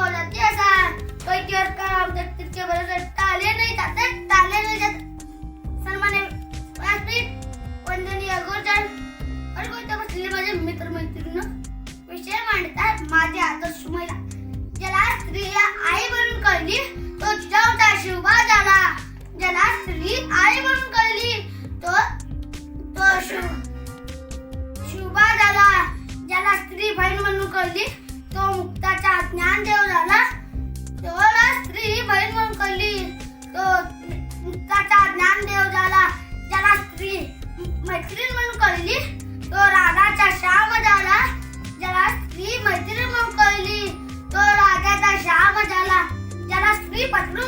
बोलते असा कैटीवर काम जगतीचे बरोबर टाले नाही जातात टाले नाही जात. सन्माने व्यासपीठ वंदनीय गुरुजन अरे कोणत्या बसलेले माझे मित्र मैत्रीण विषय मांडतात माझ्या आदर्श महिला. ज्याला स्त्री आई म्हणून कळली तो तिचा होता शिवबा झाला. ज्याला स्त्री आई म्हणून कळली तो तो शिव शिवबा झाला. ज्याला स्त्री बहीण म्हणून कळली तो मुक्ताचा ज्ञानदेव झाला. त्याला स्त्री ही बहीण म्हणून कळली. तो मुक्ताचा ज्ञानदेव झाला. त्याला स्त्री मैत्रीण म्हणून कळली. तो राधाचा श्याम झाला. ज्याला स्त्री मैत्रीण म्हणून कळली. तो राधाचा श्याम झाला. ज्याला स्त्री पत्नी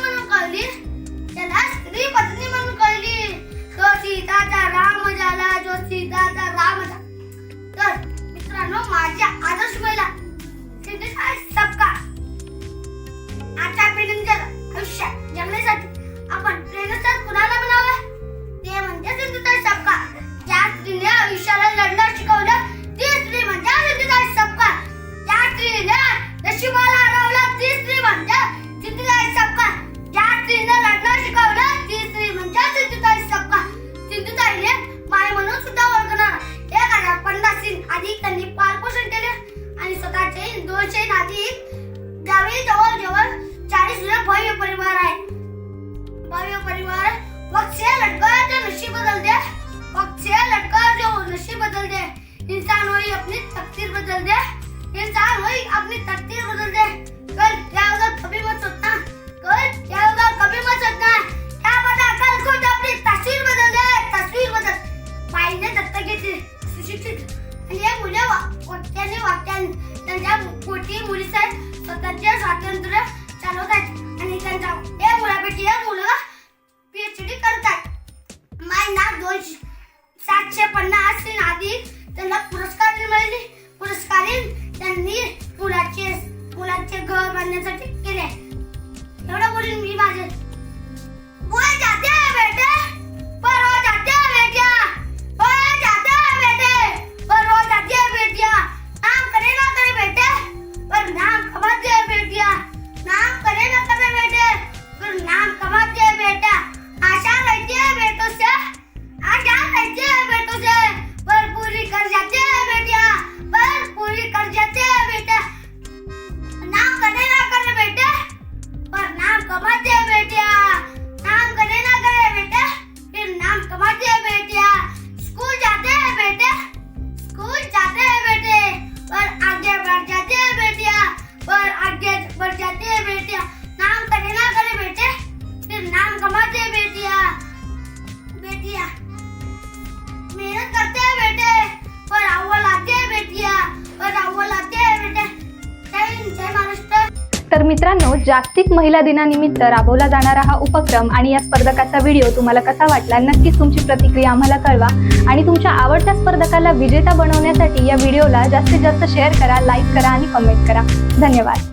त्यावेळी जवळ जवळ चाळीस जुने भव्य परिवार आहे भव्य परिवार पक्ष लटका जो नशी बदल दे वक्त लटका जो नशीब बदल दे इंसान होई अपनी तकदीर बदल दे इंसान होई अपनी तकदीर बदल दे कल क्या होगा कभी मत सोचना स्वतःचे स्वातंत्र्य चालवतात आणि त्यांच्या या मुलापैकी एक मुलगा पीएचडी करतात. माय ना दोन सातशे पन्नास आधी. त्यांना पुरस्कार मिळाले. पुरस्कारीन त्यांनी मुलाचे मुलाचे घर बांधण्यासाठी बेटिया। मेहनत करते हैं बेटे पर अव्वल आते हैं बेटिया पर अव्वल आते हैं बेटे। जय हिंद जय महाराष्ट्र। तर मित्रांनो जागतिक महिला दिनानिमित्त राबवला जाणारा हा उपक्रम आणि या स्पर्धकाचा व्हिडिओ तुम्हाला कसा वाटला नक्कीच तुमची प्रतिक्रिया आम्हाला कळवा. आणि तुमच्या आवडत्या स्पर्धकाला विजेता बनवण्यासाठी या व्हिडिओला जास्तीत जास्त शेअर करा लाईक करा आणि कमेंट करा. धन्यवाद.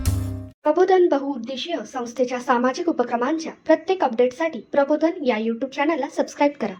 प्रबोधन बहुउद्देशीय संस्थेच्या सामाजिक उपक्रमांच्या प्रत्येक अपडेटसाठी प्रबोधन या यूट्यूब चॅनलला सबस्क्राईब करा.